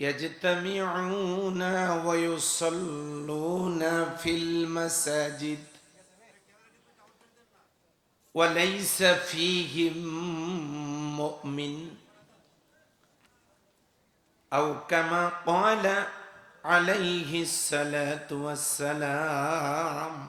يجتمعون. ويصلون في المساجد. وليس فيهم مؤمن. أو كما قال عليه الصلاة والسلام.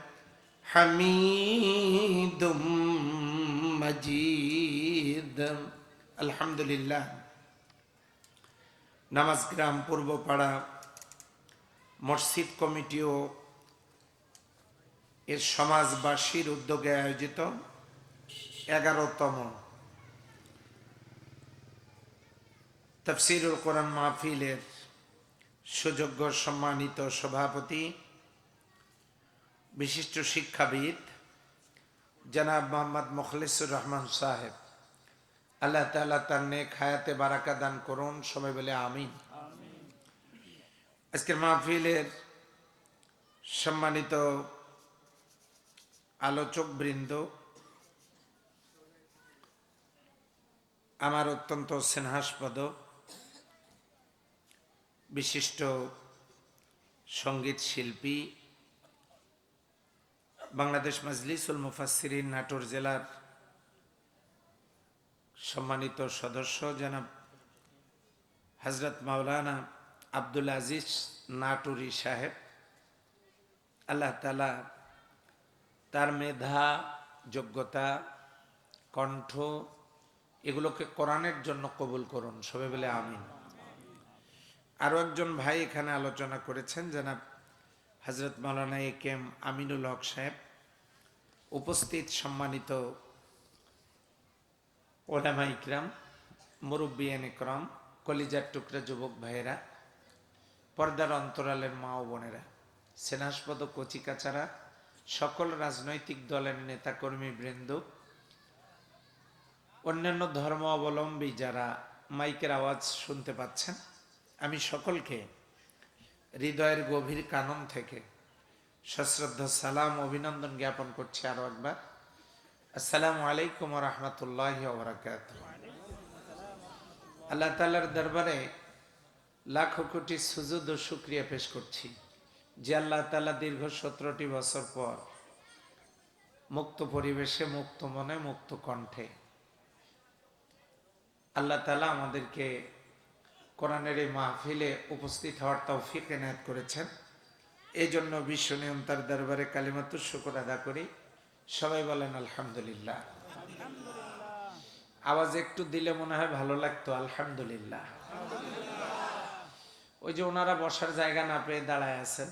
حميد مجيد الحمد لله নামাজ গ্রাম পূর্বপাড়া মসজিদ কমিটি ও এর সমাজবাসীর উদ্যোগে আয়োজিত এগারোতম তফসিরুল কোরআন মাহফিলের সুযোগ্য সম্মানিত সভাপতি বিশিষ্ট শিক্ষাবিদ জনাব মোহাম্মদ মুখলিসুর রহমান সাহেব। আল্লাহ তালা তার নেক হায়াতে বারাকা দান করুন, সবাই বলে আমিন। আজকের মাহফিলের সম্মানিত আলোচক বৃন্দ আমার অত্যন্ত স্নেহাস্পদ বিশিষ্ট সংগীত শিল্পী বাংলাদেশ মজলিসুল মুফাসিরিন নাটোর জেলার সম্মানিত সদস্য জনাব হজরত মাওলানা আব্দুল আজিজ নাটুরি সাহেব। আল্লাহ তালা তার মেধা, যোগ্যতা, কণ্ঠ এগুলোকে কোরআনের জন্য কবুল করুন, সবে বলে আমিন। আরও একজন ভাই এখানে আলোচনা করেছেন জনাব হজরত মৌলানা এ কেম আমিনুল হক সাহেব, উপস্থিত সম্মানিত ওলামা ইকরাম মুরব্বিয়ান ইকরাম, কলিজার টুকরা যুবক ভাইয়েরা, পর্দার অন্তরালের মা ও বোনেরা, সেনাসপদ কচিকাচারা, সকল রাজনৈতিক দলের নেতাকর্মী বৃন্দ, অন্যান্য ধর্ম অবলম্বী যারা মাইকের আওয়াজ শুনতে পাচ্ছেন, আমি সকলকে হৃদয়ের গভীর কানন থেকে সশ্রদ্ধ সালাম, অভিনন্দন জ্ঞাপন করছি আরও একবার। আসসালামু আলাইকুম রহমতুল্লাহ আল্লাহ তালার দরবারে লাখো কোটি সুজুদ ও শুক্রিয়া পেশ করছি যে আল্লাহ তালা দীর্ঘ সতেরোটি বছর পর মুক্ত পরিবেশে, মুক্ত মনে, মুক্ত কণ্ঠে আল্লাহ তালা আমাদেরকে কোরআনের এই মাহফিলে উপস্থিত হওয়ার তৌফিক এনায়ত করেছেন। এই জন্য বিশ্ব নিয়ম তার দরবারে কালিমাত্র শুকর আদা করি। সবাই বলেন, আলহামদুলিল্লাহ। আওয়াজ একটু দিলে মনে হয় ভালো লাগতো, আলহামদুলিল্লাহ। ওই যে ওনারা বসার জায়গা না পেয়ে দাঁড়ায় আছেন।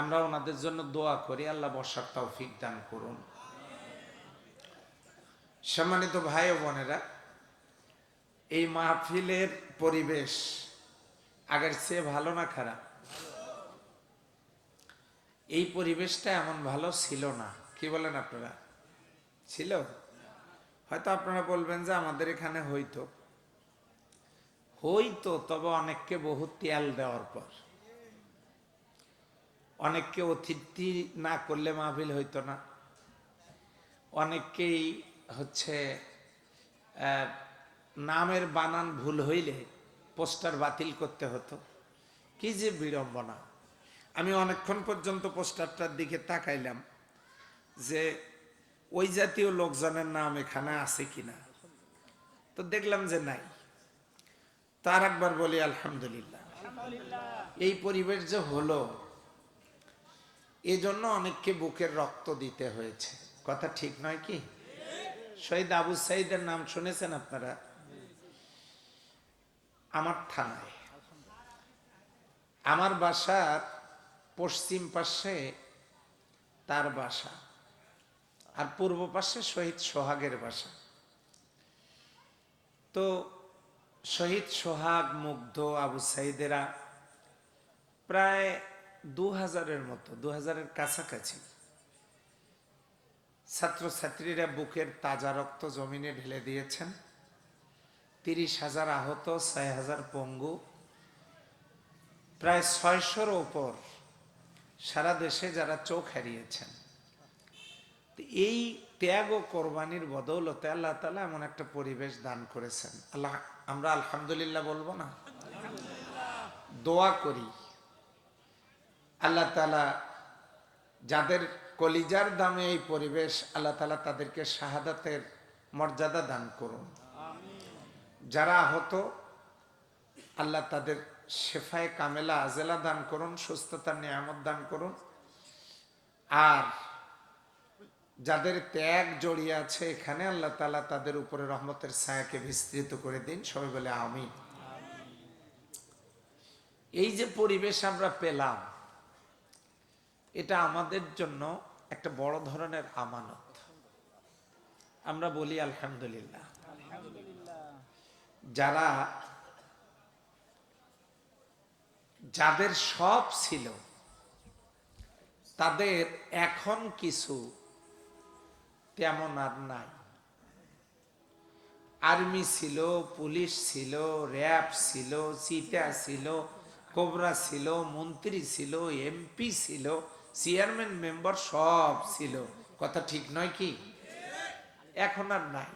আমরা ওনাদের জন্য দোয়া করি, আল্লাহ বসার তৌফিক দান করুন। সম্মানিত ভাই ও বোনেরা এই মাহফিলের পরিবেশ আগের চেয়ে ভালো না খারাপ? এই পরিবেশটা এমন ভালো ছিল না। কি বলেন আপনারা? ছিল? হয়তো আপনারা বলবেন যে আমাদের এখানে হইতো। হইতো, তবে অনেককে বহু তেল দেওয়ার পর। অনেককে অতিথি না করলে মাহফিল হইতো না। অনেককেই হচ্ছে নামের বানান ভুল হইলে পোস্টার বাতিল করতে হতো। কি যে বিড়ম্বনা। আমি অনেকক্ষণ পর্যন্ত পোস্টারটার দিকে তাকাইলাম যে ওই জাতীয় লোকজনের নাম এখানে আছে কিনা। তো দেখলাম যে নাই। তার একবার বলি আলহামদুলিল্লাহ। এই পরিবেশ যে হলো এজন্য অনেককে বুকের রক্ত দিতে হয়েছে। কথা ঠিক নয় কি? শহীদ আবু সাইদের নাম শুনেছেন আপনারা? আমার থানায়। আমার বাসার পশ্চিম পাশে তার বাসা আর পূর্ব পাশে শহীদ সোহাগের বাসা। তো শহীদ সোহাগ, মুগ্ধ, আবু সাইদেরা প্রায় দু হাজারের মতো দু হাজারের কাছাকাছি ছাত্রছাত্রীরা বুকের তাজা রক্ত জমিনে ঢেলে দিয়েছেন। তিরিশ হাজার আহত, ছয় হাজার পঙ্গু। প্রায় ছয়শোর ওপর সারা দেশে যারা চোখ হারিয়েছেন। এই ত্যাগ ও কোরবানির বদৌলতে আল্লাহ তালা এমন একটা পরিবেশ দান করেছেন। আল্লাহ, আমরা আলহামদুলিল্লাহ বলব না? দোয়া করি। আল্লাহ তালা যাদের কলিজার দামে এই পরিবেশ, আল্লাহ তালা তাদেরকে শাহাদাতের মর্যাদা দান করুন। যারা আহত, আল্লাহ তাদের শেফায় কামেলা আজেলা দান করুন, সুস্থতার নিয়ামত দান করুন। আর যাদের ত্যাগ জড়িয়ে আছে এখানে, আল্লাহ তালা তাদের উপরে রহমতের ছায়াকে বিস্তৃত করে দিন। সবাই বলে আমি এই যে পরিবেশ আমরা পেলাম, এটা আমাদের জন্য একটা বড় ধরনের আমানত। আমরা বলি আলহামদুলিল্লাহ। যারা যাদের সব ছিল, তাদের এখন কিছু তেমন আর নাই। আর্মি ছিল, পুলিশ ছিল, র্যাব ছিল চিতা ছিল, কোবরা ছিল, মন্ত্রী ছিল, এমপি ছিল, চেয়ারম্যান মেম্বার সব ছিল। কথা ঠিক নয় কি? এখন আর নাই।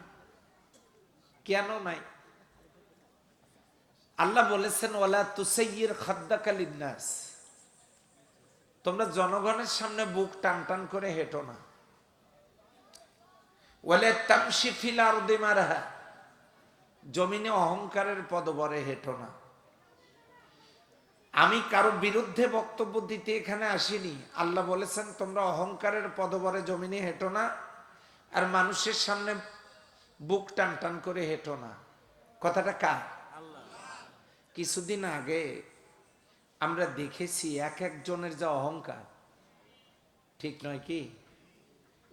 কেন নাই? আল্লাহ বলেছেন ওলা তুসাইয়ের খাদ্দাকালিনাস তোমরা জনগণের সামনে বুক টান টান করে হেঁটো না। ওলে তামসি জমিনে অহংকারের পদবরে হেঁটো না। আমি কারও বিরুদ্ধে বক্তব্য দিতে এখানে আসিনি। আল্লাহ বলেছেন, তোমরা অহংকারের পদবরে জমিনে হেঁটো না আর মানুষের সামনে বুক টান টান করে হেঁটো না। কথাটা কার? কিছুদিন আগে আমরা দেখেছি এক একজনের যা অহংকার, ঠিক নয় কি?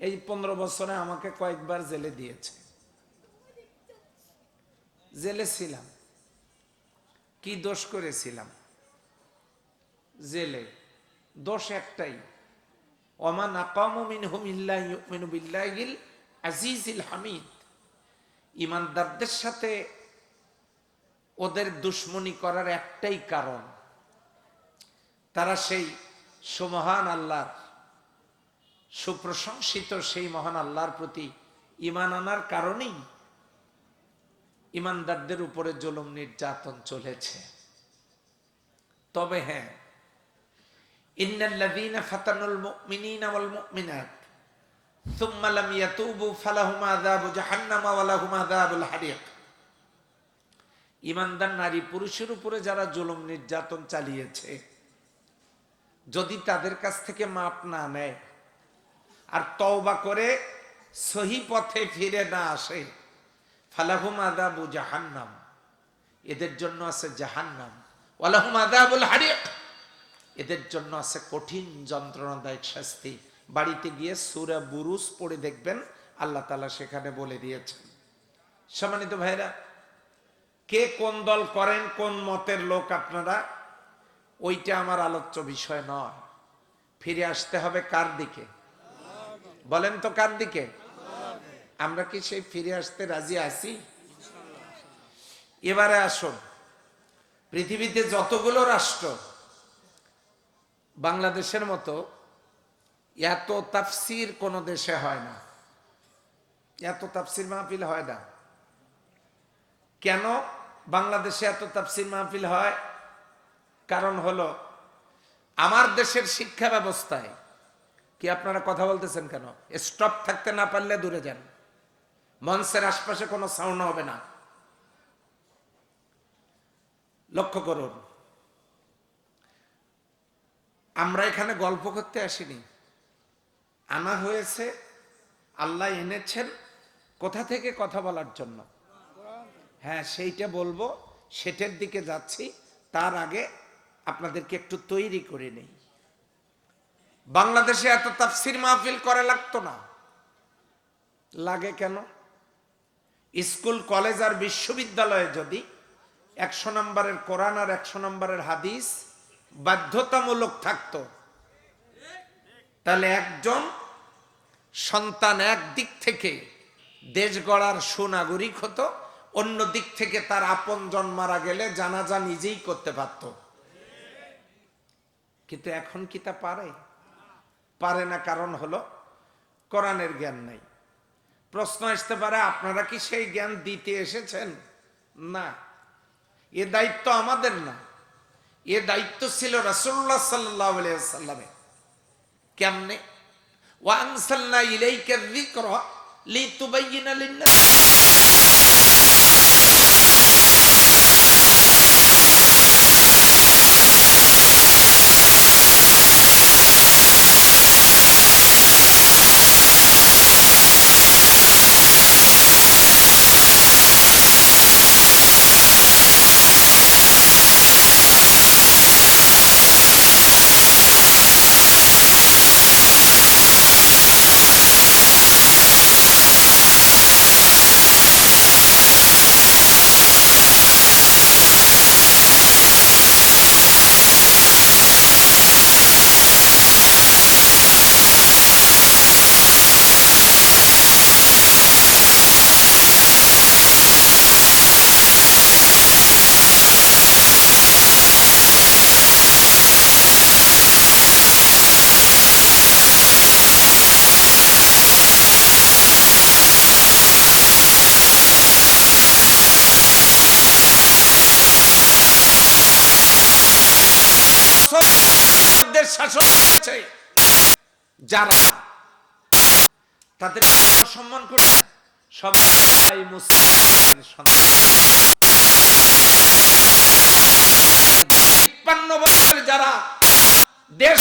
এই পনেরো বছরে আমাকে কয়েকবার জেলে দিয়েছে। জেলে ছিলাম। কি দোষ করেছিলাম? জেলে। দোষ একটাই ওমান আকামিন বিল্লাহিল আজিজিল হামিদ। ইমানদারদের সাথে ওদের দুশ্মনী করার একটাই কারণ। তারা সেই সুমহান আল্লাহর, সুপ্রশংসিত সেই মহান আল্লাহর প্রতি ইমান আনার কারণেই ইমানদারদের উপরে জুলুম নির্যাতন চলেছে। তবে হ্যাঁ ইন্নাল্লাযীনা ফাতানুল মুমিনিনা ওয়াল মুমিনাত, সুম্মা লাম ফালাহুম আযাবু জাহান্নাম ওয়া লাহুম আযাবুল ইমানদার নারী পুরুষের উপরে যারা জুলুম নির্যাতন চালিয়েছে, যদি তাদের কাছ থেকে মাপ না নেয় আর তওবা করে সহি পথে ফিরে না আসে, ফালাহুম আদাবু জাহান্নাম। এদের জন্য আছে জাহান্নাম। ওয়ালাহুম আদাবুল হারিক। এদের জন্য আছে কঠিন যন্ত্রণাদায়ক শাস্তি। বাড়িতে গিয়ে সুরা বুরুস পড়ে দেখবেন, আল্লাহ তালা সেখানে বলে দিয়েছেন। সম্মানিত ভাইরা কে কোন দল করেন, কোন মতের লোক আপনারা, ওইটা আমার আলোচ্য বিষয় নয়। ফিরে আসতে হবে কার দিকে? বলেন তো কার দিকে? আমরা কি সেই ফিরে আসতে রাজি আছি? এবারে আসুন। পৃথিবীতে যতগুলো রাষ্ট্র বাংলাদেশের মতো, এত তাফসির কোনো দেশে হয় না। এত তাফসির মাহফিল হয় না। কেন? বাংলাদেশে এত তাফসির মাহফিল হয়? কারণ হলো, আমার দেশের শিক্ষা ব্যবস্থায়, কি আপনারা কথা বলতেছেন কেন? স্টপ থাকতে না পারলে দূরে যান। মঞ্চের আশপাশে কোনো সাউন্ড হবে না। লক্ষ্য করুন, আমরা এখানে গল্প করতে আসিনি। আনা হয়েছে, আল্লাহ এনেছেন কোথা থেকে কথা বলার জন্য? হ্যাঁ সেইটা বলব। সেটার দিকে যাচ্ছি। তার আগে আপনাদেরকে একটু তৈরি করে নেই। বাংলাদেশে এত তাফসির মাহফিল করে লাগতো না। লাগে কেন? স্কুল, কলেজ আর বিশ্ববিদ্যালয়ে যদি একশো নম্বরের কোরআন আর একশো নম্বরের হাদিস বাধ্যতামূলক থাকতো, তাহলে একজন সন্তান এক দিক থেকে দেশ গড়ার সুনাগরিক হতো অন্য দিক থেকে তার আপন জন মারা গেলে জানাজা নিজেই করতে পারত। কিন্তু এখন কি তা পারে? পারে না কারণ হলো কোরআনের জ্ঞান নাই। প্রশ্ন আসতে পারে, আপনারা কি সেই জ্ঞান দিতে এসেছেন? না। এ দায়িত্ব আমাদের না। এ দায়িত্ব ছিল রাসূলুল্লাহ সাল্লাল্লাহু আলাইহি ওয়াসাল্লামের। কেমনে? ওয়াংসাল্লা ইলাইকা বছরদের শাসন হয়েছে যারা তাদের সম্মান করছে না। সবাই মুসলিমের সন্তান তিপ্পান্ন যারা দেশ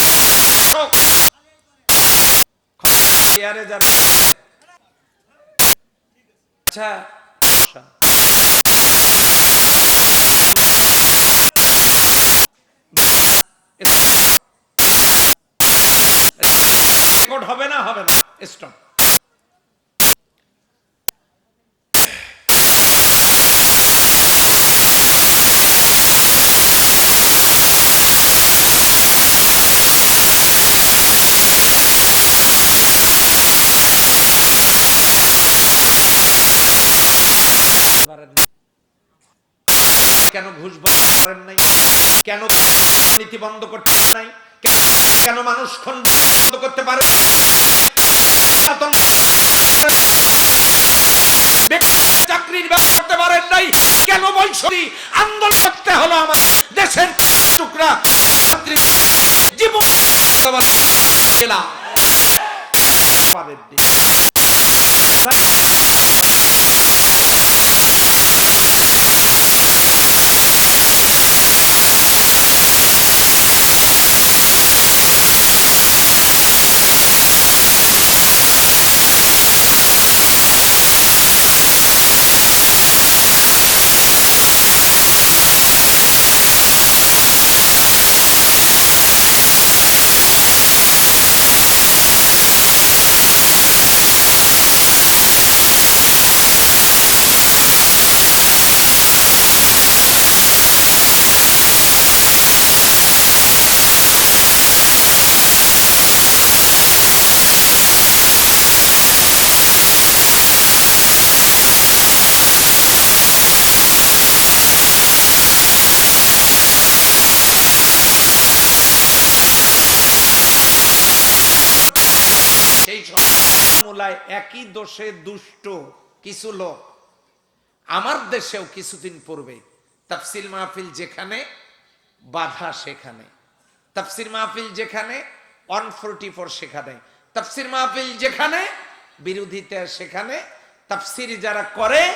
আচ্ছা রেকর্ড হবে না হবে না। স্টপ কেন ঘুষ করেন নাই? কেন নীতি বন্ধ করতে নাই? কেন মানুষ খন্ড করতে পারে? চাকরির ব্যবস্থা করতে পারেন নাই, কেন বৈষয়িক আন্দোলন করতে হলো আমার দেশের টুকরা জীবন। পারেননি দোষে দুষ্ট কিছু লোক। আমার দেশেও কিছুদিন পূর্বে তাফসিল মাহফিল যেখানে, বাধা সেখানে। তাফসির মাহফিল যেখানে, ওয়ান ফোর সেখানে। তাফসির মাহফিল যেখানে, বিরোধিতা সেখানে। তাফসির যারা করে,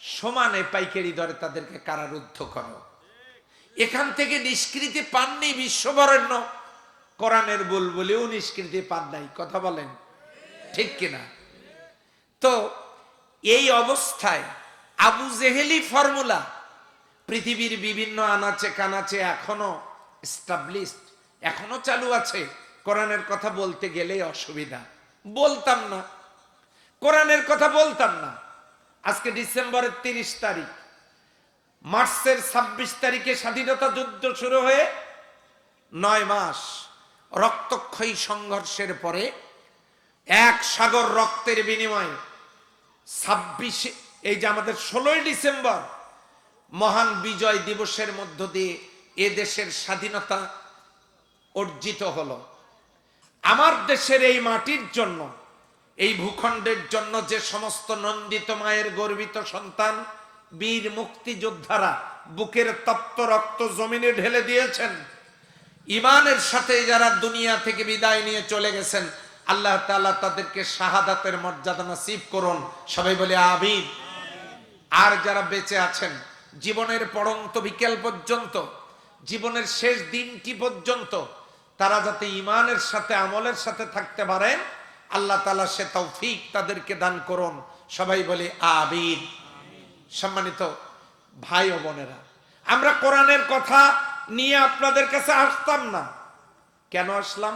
সমানে পাইকারি দরে তাদেরকে কারারুদ্ধ করো। এখান থেকে নিষ্কৃতি পাননি বিশ্ববরেণ্য। কোরআনের বুলবুলিও নিষ্কৃতি পান নাই, কথা বলেন। ঠিক কিনা? তো এই অবস্থায় আবু জেহেলি ফর্মুলা পৃথিবীর বিভিন্ন আনাচে কানাচে এখনও স্টাবলিশড এখনও চালু আছে। কোরআনের কথা বলতে গেলেই অসুবিধা। বলতাম না। কোরআনের কথা বলতাম না। আজকে ডিসেম্বরের তিরিশ তারিখ। মার্চের ছাব্বিশ তারিখে স্বাধীনতা যুদ্ধ শুরু হয়ে নয় মাস রক্তক্ষয়ী সংঘর্ষের পরে এক সাগর রক্তের বিনিময়ে ছাব্বিশে, এই যে আমাদের ষোলোই ডিসেম্বর, মহান বিজয় দিবসের মধ্য দিয়ে এ দেশের স্বাধীনতা অর্জিত হলো। আমার দেশের এই মাটির জন্য, এই ভূখণ্ডের জন্য যে সমস্ত নন্দিত মায়ের গর্বিত সন্তান, বীর মুক্তিযোদ্ধারা বুকের তপ্ত রক্ত জমিনে ঢেলে দিয়েছেন, ইমানের সাথে যারা দুনিয়া থেকে বিদায় নিয়ে চলে গেছেন আল্লাহ তাআলা তাদেরকে শাহাদাতের মর্যাদা নসিব করুন। সবাই বলে আবিদ আর যারা বেঁচে আছেন, জীবনের পড়ন্ত বিকেল পর্যন্ত, জীবনের শেষ দিনটি পর্যন্ত, তারা যাতে ইমানের সাথে, আমলের সাথে থাকতে পারেন, আল্লাহ তালা সে তৌফিক তাদেরকে দান করুন। সবাই বলে আবিদ সম্মানিত ভাই ও বোনেরা, আমরা কোরআনের কথা নিয়ে আপনাদের কাছে আসতাম না। কেন আসলাম?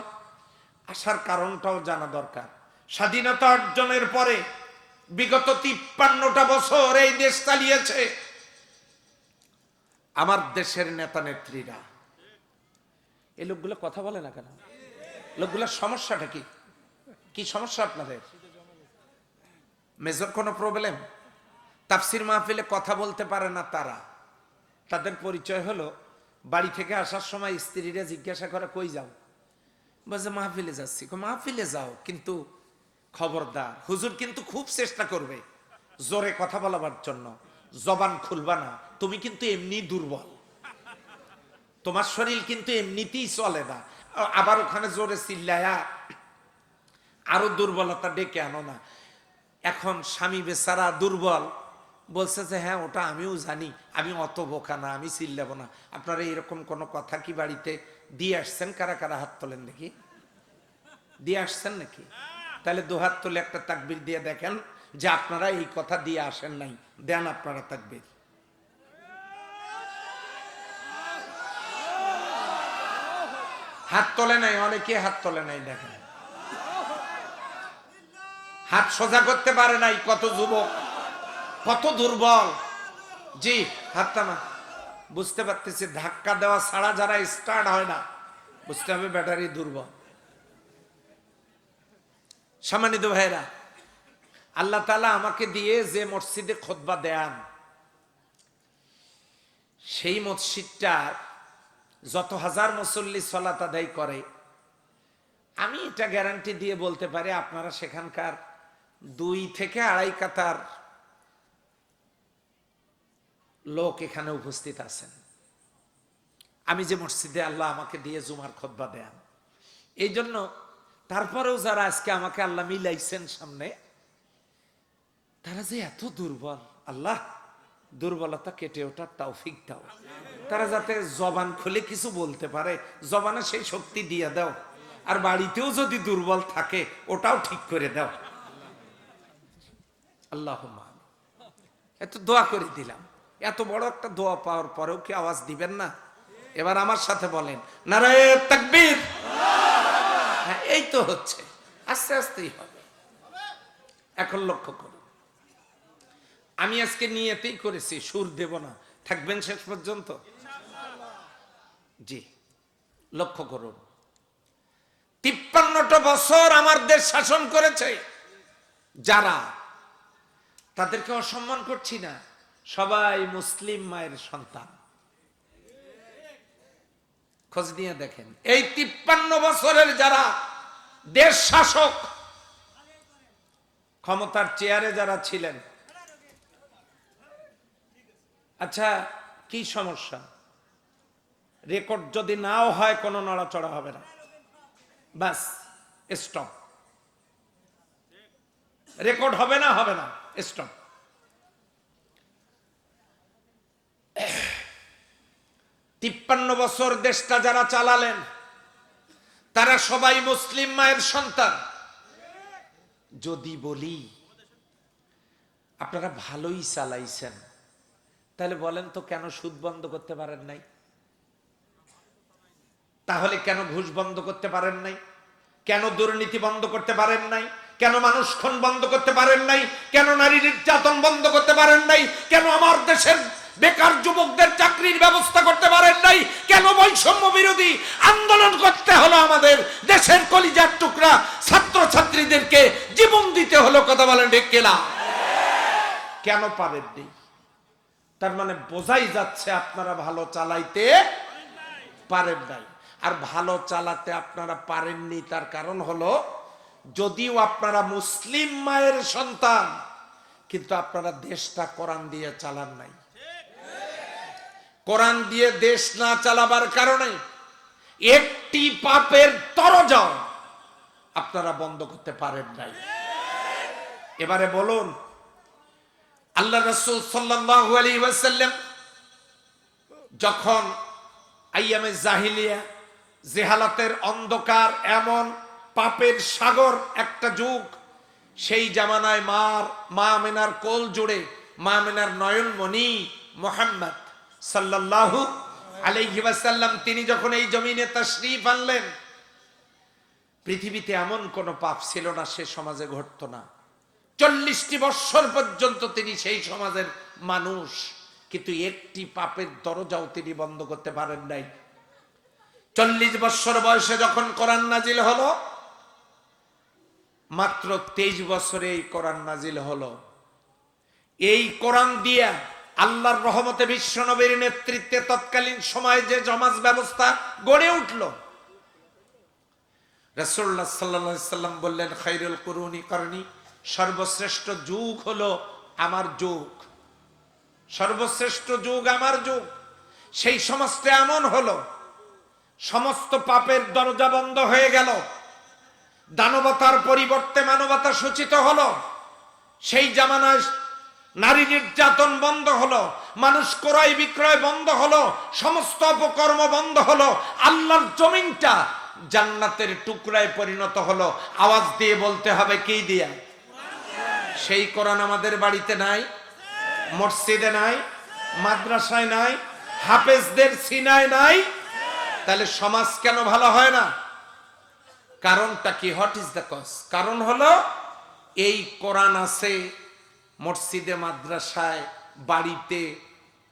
আসার কারণটাও জানা দরকার। স্বাধীনতা অর্জনের পরে বিগত তিপ্পান্নটা বছর এই দেশ চালিয়েছে। আমার দেশের নেতা নেত্রীরা। এই লোকগুলো কথা বলে না কেন? লোকগুলোর সমস্যাটা কি? কি সমস্যা আপনাদের? মেজর কোনো প্রবলেম তাফসির মাহফিলে কথা বলতে পারে না তারা। তাদের পরিচয় হলো, বাড়ি থেকে আসার সময় স্ত্রীরা জিজ্ঞাসা করে, কই যাও? বলছে মাহফিলে যাচ্ছি। মাহফিলে যাও, কিন্তু খবরদার। হুজুর কিন্তু খুব চেষ্টা করবে জোরে কথা বলাবার জন্য। জবান খুলবা না, তুমি কিন্তু এমনি দুর্বল। তোমার শরীর কিন্তু এমনিতেই চলে না। আবার ওখানে জোরে চিল্লায়া আরও দুর্বলতা ডেকে আনো না। এখন স্বামী বেচারা দুর্বল, বলছে যে হ্যাঁ ওটা আমিও জানি। আমি অত বোকা না, আমি চিল্লাবো না। আপনারা এরকম কোনো কথা কি বাড়িতে দিয়ে আসছেন? কারা কারা হাত তোলেন দেখি। দিয়ে আসছেন নাকি? তাহলে দু হাত তুলে একটা তাকবির দিয়ে দেখেন যে আপনারা এই কথা দিয়ে আসেন নাই। দেন আপনারা তাকবির। হাত তোলে নাই, অনেকে হাত তোলে নাই দেখেন। হাত সোজা করতে পারে নাই কত যুবক, কত দুর্বল। জি, হাতটা না বুঝতে পারতেছি, ধাক্কা দেওয়া ছাড়া যারা স্টার্ট হয় না, বুঝতে হবে ব্যাটারি দুর্বল। সম্মানিত ভাইরা আল্লাহ তালা আমাকে দিয়ে যে মসজিদে খোদবা দেন, সেই মসজিদটা যত হাজার মুসল্লি সলাত আদায় করে, আমি এটা গ্যারান্টি দিয়ে বলতে পারি, আপনারা সেখানকার দুই থেকে আড়াই কাতার লোক এখানে উপস্থিত আছেন। আমি যে মসজিদে আল্লাহ আমাকে দিয়ে জুমার খোদবা দেন, এই জন্য তারপরেও যারা আজকে আমাকে আল্লাহ মিলাইছেন সামনে, তারা যে এত দুর্বল, আল্লাহ, দুর্বলতা কেটে ওঠার তৌফিক দাও। তারা যাতে জবান খুলে কিছু বলতে পারে, জবানে সেই শক্তি দিয়ে দাও। আর বাড়িতেও যদি দুর্বল থাকে, ওটাও ঠিক করে দাও। আল্লাহ এত দোয়া করে দিলাম। এত বড় একটা দোয়া পাওয়ার পরেও কি আওয়াজ দিবেন না? এবার আমার সাথে বলেন, নারায় তাকবীর। হ্যাঁ এই তো হচ্ছে, আস্তে আস্তেই হবে। এখন লক্ষ্য করুন, আমি আজকে নিয়েতেই করেছি, সুর দেব না। থাকবেন শেষ পর্যন্ত? জি, লক্ষ্য করুন। তিপ্পান্নটা বছর আমার দেশ শাসন করেছে, যারা, তাদেরকে অসম্মান করছি না। সবাই মুসলিম মায়ের সন্তান। খোঁজ নিয়ে দেখেন। এই তিপ্পান্ন বছরের যারা দেশ শাসক, ক্ষমতার চেয়ারে যারা ছিলেন আচ্ছা কি সমস্যা? রেকর্ড যদি নাও হয়, কোনো নড়াচড়া হবে না। বাস স্টপ রেকর্ড হবে না হবে না স্টপ তিপ্পান্ন বছর দেশটা যারা চালালেন, তারা সবাই মুসলিম মায়ের সন্তান। যদি বলি, আপনারা ভালোই চালাইছেন। তাহলে বলেন তো কেন সুদ বন্ধ করতে পারেন নাই? তাহলে কেন ঘুষ বন্ধ করতে পারেন নাই? কেন দুর্নীতি বন্ধ করতে পারেন নাই? কেন মানুষ খুন বন্ধ করতে পারেন নাই? কেন নারী নির্যাতন বন্ধ করতে পারেন নাই? কেন আমার দেশের বেকার যুবকদের চাকরির ব্যবস্থা করতে পারেন নাই। কেন বৈষম্য বিরোধী আন্দোলন করতে হলো আমাদের? দেশের কলিজার টুকরা ছাত্র ছাত্রীদেরকে জীবন দিতে হলো, কথা বলেন ঠিক কিনা? কেন পারেননি তার মানে বোঝাই যাচ্ছে আপনারা ভালো চালাইতে পারেন নাই। আর ভালো চালাতে আপনারা পারেননি তার কারণ হলো যদিও আপনারা মুসলিম মায়ের সন্তান, কিন্তু আপনারা দেশটা কোরআন দিয়ে চালান নাই। কোরআন দিয়ে দেশ না চালাবার কারণে একটি পাপের তরজাও আপনারা বন্ধ করতে পারেন নাই। এবারে বলুন, আল্লাহ রসুল সাল্লাল্লাহু আলাইহি ওয়াসাল্লাম যখন আইয়ামে জাহিলিয়া জেহালাতের অন্ধকার এমন পাপের সাগর একটা যুগ, সেই জামানায় মার, মা মেনার কোল জুড়ে মা মেনার নয়নমণি মোহাম্মদ সাল্লাল্লাহু আলাইহি ওয়াসাল্লাম, তিনি যখন এই জমিনে তাশরীফ আনলেন, পৃথিবীতে এমন কোন পাপ ছিল না, সে সমাজে ঘটতো না। চল্লিশটি বৎসর পর্যন্ত তিনি সেই সমাজের মানুষ, কিন্তু একটি পাপের দরজাও তিনি বন্ধ করতে পারেন নাই। চল্লিশ বৎসর বয়সে যখন কোরআন নাজিল হলো, মাত্র তেইশ বছরে এই কোরআন নাজিল হলো। এই কোরআন দিয়া আল্লাহর রহমতে বিশ্বনবীর নেতৃত্বে তৎকালীন সময়ে যে জমাজ ব্যবস্থা গড়ে উঠল। রসুল্লাহ সাল্লাম বললেন খাইরুল করুনি করণী, সর্বশ্রেষ্ঠ যুগ হলো আমার যুগ। সর্বশ্রেষ্ঠ যুগ আমার যুগ। সেই সমাজটা এমন হলো, সমস্ত পাপের দরজা বন্ধ হয়ে গেল। দানবতার পরিবর্তে মানবতা সূচিত হলো। সেই জামানায় নারী নির্যাতন বন্ধ হলো, মানুষ ক্রয় বিক্রয় বন্ধ হলো, সমস্ত অপকর্ম বন্ধ হলো, আল্লাহর জমিনটা জান্নাতের টুকরায় পরিণত হলো। আওয়াজ দিয়ে বলতে হবে কি দিয়া? সেই কোরআন আমাদের বাড়িতে নাই, মসজিদে নাই, মাদ্রাসায় নাই, হাফেজদের সিনায় নাই। তাহলে সমাজ কেন ভালো হয় না? কারণটা কি? হোয়াট ইজ দ্য কজ কারণ হলো, এই কোরআন আছে মসজিদে, মাদ্রাসায়, বাড়িতে,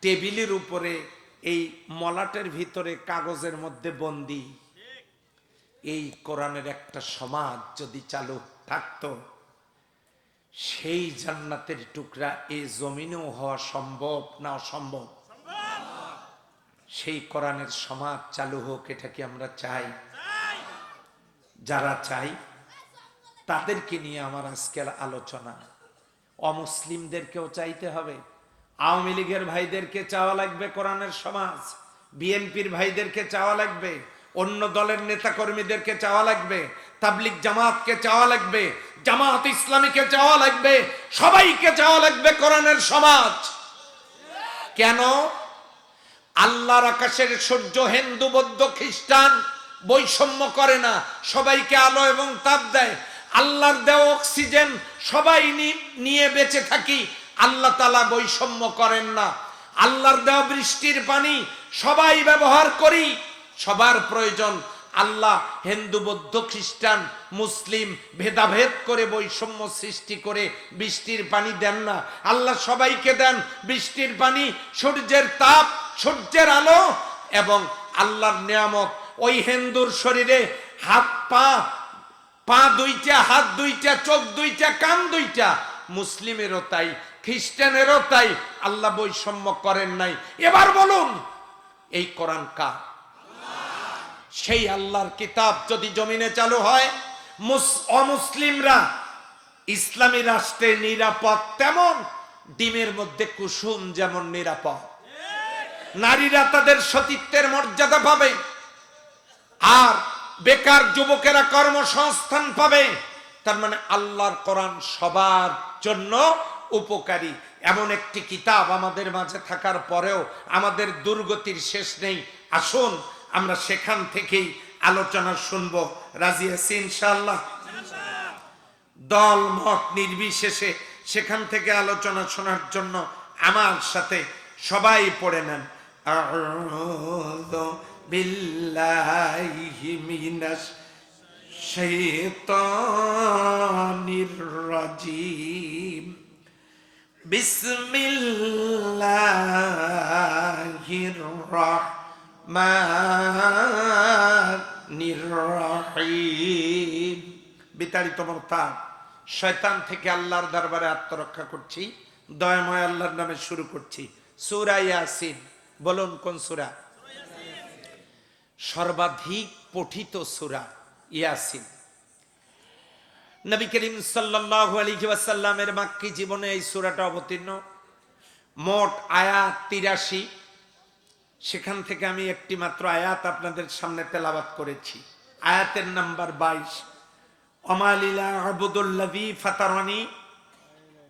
টেবিলের উপরে, এই মলাটের ভিতরে, কাগজের মধ্যে বন্দি। এই কোরআনের একটা সমাজ যদি চালু থাকতো, সেই জান্নাতের টুকরা এই জমিনেও হওয়া সম্ভব না অসম্ভব? সেই কোরআনের সমাজ চালু হোক, এটা কি আমরা চাই? যারা চাই, তাদেরকে নিয়ে আমার আজকের আলোচনা। অমুসলিমদেরকেও চাইতে হবে। আওয়ামী লীগের ভাইদেরকে চাওয়া লাগবে কোরআনের সমাজ। বিএনপির ভাইদেরকে চাওয়া লাগবে। অন্য দলের নেতা কর্মীদেরকে চাওয়া লাগবে। তাবলিক জামাতকে চাওয়া লাগবে। জামাত ইসলামীকে চাওয়া লাগবে। সবাইকে চাওয়া লাগবে কোরআনের সমাজ। কেন? আল্লাহর আকাশের সূর্য হিন্দু, বৌদ্ধ, খ্রিস্টান বৈষম্য করে না। সবাইকে আলো এবং তাপ দেয়। আল্লাহর দেওয়া অক্সিজেন সবাই নিয়ে বেঁচে থাকি, আল্লাহ তালা বৈষম্য করেন না। আল্লাহর দেওয়া বৃষ্টির পানি সবাই ব্যবহার করি, সবার প্রয়োজন। আল্লাহ হিন্দু, বৌদ্ধ, খ্রিস্টান, মুসলিম ভেদাভেদ করে বৈষম্য সৃষ্টি করে বৃষ্টির পানি দেন না। আল্লাহ সবাইকে দেন বৃষ্টির পানি, সূর্যের তাপ, সূর্যের আলো এবং আল্লাহর নিয়ামত। ওই হিন্দুর শরীরে হাত, পা পা দুইটা, হাত দুইটা, চোখ দুইটা, কান দুইটা। মুসলিমেরও তাই, খ্রিস্টানেরও তাই, আল্লাহ বৈষম্য করেন নাই। এবার বলুন, এই কোরআন কার? সেই আল্লাহর কিতাব যদি জমিনে চালু হয়, মুস- অমুসলিমরা ইসলামী রাষ্ট্রে নিরাপদ তেমন, ডিমের মধ্যে কুসুম যেমন নিরাপদ। নারীরা তাদের সতীত্বের মর্যাদা পাবে। আর বেকার যুবকেরা কর্মসংস্থান পাবে। তার মানে আল্লাহর কোরআন সবার জন্য উপকারী। এমন একটি কিতাব আমাদের মাঝে থাকার পরেও আমাদের দুর্গতির শেষ নেই। আসুন, আমরা সেখান থেকেই আলোচনা শুনব। রাজি আছি ইনশাআল্লাহ? দল মত নির্বিশেষে সেখান থেকে আলোচনা শোনার জন্য আমার সাথে সবাই পড়ে নেন। আউযু বিল্লাহি মিনাশ শাইতানির রাজিম বিসমিল্লাহির রাহমানির রাহিম বিতাড়িত মমতা শয়তান থেকে আল্লাহর দরবারে আত্মরক্ষা করছি। দয়াময় আল্লাহর নামে শুরু করছি। সুরা ইয়াসিন, বলুন কোন সুরা? সর্বাধিক পঠিত সুরা ইয়াসিন। নবী করিম সাল্লাল্লাহু আলাইহি ওয়াসাল্লামের মাক্কি জীবনে এই সুরাটা অবতীর্ণ। মোট আয়াত 83 সেখান থেকে আমি একটি মাত্র আয়াত আপনাদের সামনে তেলাবাত করেছি। আয়াতের নাম্বার 22 অমালিলা আবুদুল্লাযী ফাতারানি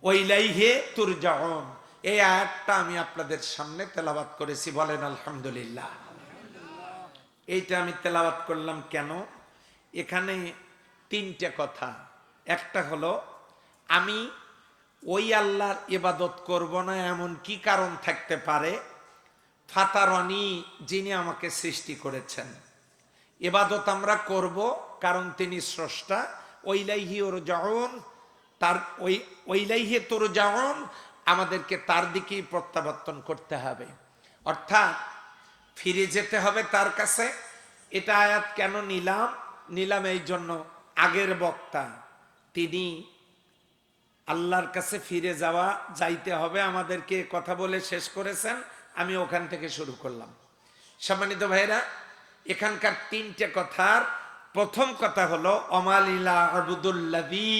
ওইলাইহে তুরজাউন। এই আয়াতটা আমি আপনাদের সামনে তেলাওয়াত করেছি। বলেন আলহামদুলিল্লাহ। এইটা আমি তেলাওয়াত করলাম কেন? এখানে তিনটে কথা। একটা হলো, আমি ওই আল্লাহর ইবাদত করব না, এমন কি কারণ থাকতে পারে? ফাতারনি, যিনি আমাকে সৃষ্টি করেছেন। এবাদত আমরা করব, কারণ তিনি স্রষ্টা। ওইলাইহি ওর জাহন তার ওই, ওইলাইহে তোর জাহন আমাদেরকে তার দিকেই প্রত্যাবর্তন করতে হবে। অর্থাৎ ফিরে যেতে হবে তার কাছে। এটা আয়াত কেন নিলাম? নিলাম এই জন্য আগের বক্তা, তিনি আল্লাহর কাছে ফিরে যাওয়া, যাইতে হবে, আমাদেরকে কথা বলে শেষ করেছেন, আমি ওখান থেকে শুরু করলাম। সম্মানিত ভাইরা এখানকার তিনটে কথার প্রথম কথা হলো অমালিলা আবুদুল্লাদি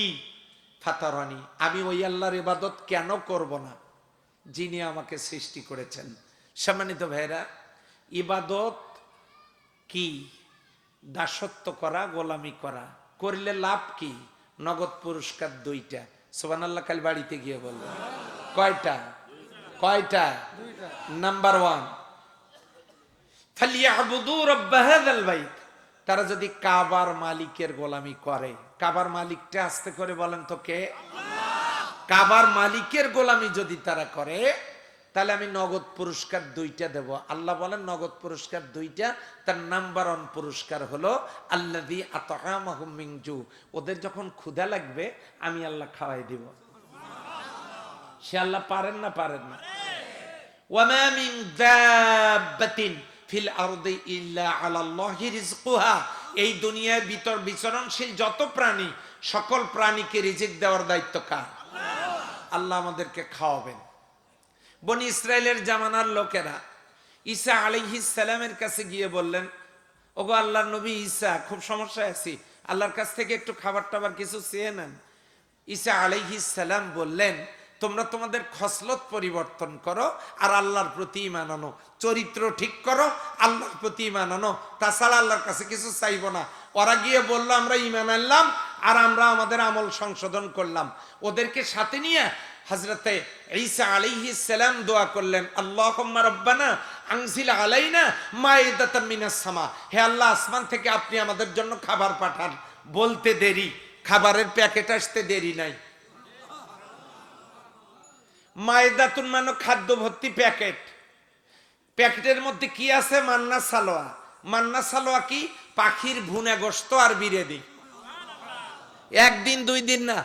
ফাতারানি। আমি ওই আল্লাহর ইবাদত কেন করব না? যিনি আমাকে সৃষ্টি করেছেন। সম্মানিত ভাইরা ইবাদত কি? দাসত্ব করা, গোলামি করা। করলে লাভ কি? নগদ পুরস্কার দুইটা। সোবান আল্লাহ কাল বাড়িতে গিয়ে বলব কয়টা? কয়টা? নাম্বার ওয়ান তারা যদি কাবার মালিকের গোলামি করে, কাবার মালিকটা আস্তে করে বলেন তো কে? কাবার মালিকের গোলামি যদি তারা করে তাহলে আমি নগদ পুরস্কার দুইটা দেব। আল্লাহ বলেন, নগদ পুরস্কার দুইটা, তার নাম্বার ওয়ান পুরস্কার হলো আল্লাদি আতহামিংজু ওদের যখন ক্ষুধা লাগবে, আমি আল্লাহ খাওয়াই দিব। সে আল্লাহ পারেন না পারেন না। এই দুনিয়ায় ভিতর বিচরণশীল যত প্রাণী, সকল প্রাণীকে রিজিক দেওয়ার দায়িত্ব কার? আল্লাহ আমাদেরকে খাওয়াবেন। বনি ইসরায়েলের জামানার লোকেরা ঈসা সালামের কাছে গিয়ে বললেন, ওগো আল্লাহর নবী ঈসা, খুব সমস্যায় আছি। আল্লাহর কাছ থেকে একটু খাবার টাবার কিছু চেয়ে নেন। ঈসা সালাম বললেন, তোমরা তোমাদের খসলত পরিবর্তন করো আর আল্লাহর প্রতি ইমান আনো। চরিত্র ঠিক করো, আল্লাহর প্রতি ইমান আনো। তাছাড়া আল্লাহর কাছে কিছু চাইব না। ওরা গিয়ে বলল, আমরা ইমান আনলাম আর আমরা আমাদের আমল সংশোধন করলাম। ওদেরকে সাথে নিয়ে হজরতে ঈসা আলাইহি সালাম দোয়া করলেন, আল্লাহুম্মা রব্বানা আনজিল আলাইনা মাইদাতাম মিনাস সামা। হে আল্লাহ, আসমান থেকে আপনি আমাদের জন্য খাবার পাঠান। বলতে দেরি, খাবারের প্যাকেট আসতে দেরি নাই। মায়দাতুন মানে খাদ্য ভর্তি প্যাকেট। প্যাকেটের মধ্যে কি আছে? মান্না সালোয়া। মান্না সালোয়া কি? পাখির ভুনে গোস্ত আর বিরেদি একদিন, দুই দিন না।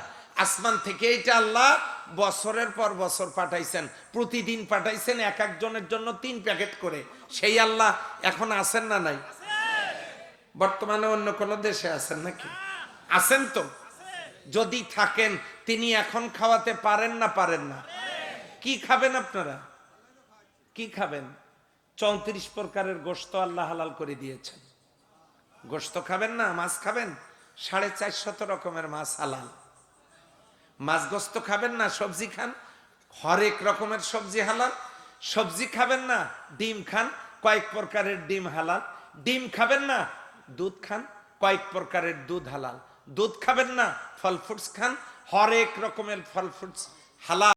আসমান থেকে এটা আল্লাহ বছরের পর বছর পাঠাইছেন, প্রতিদিন পাঠাইছেন, এক একজনের জন্য তিন প্যাকেট করে। সেই আল্লাহ এখন আছেন না নাই? বর্তমানে অন্য কোন দেশে আছেন নাকি? আছেন তো? যদি থাকেন, তিনি এখন খাওয়াতে পারেন না পারেন না? কি খাবেন আপনারা? কি খাবেন? চৌত্রিশ প্রকারের গোস্ত আল্লাহ হালাল করে দিয়েছেন। গোস্ত খাবেন না? মাছ খাবেন? সাড়ে চারশত রকমের মাছ হালাল। মাছ গোস্ত খাবেন না, সবজি খান। হরেক রকমের সবজি হালাল। সবজি খাবেন না, ডিম খান, কয়েক প্রকারের ডিম হালাল। ডিম খাবেন না, দুধ খান, কয়েক প্রকারের দুধ হালাল। দুধ খাবেন না, ফল ফ্রুটস খান, হরেক রকমের ফল ফ্রুটস হালাল।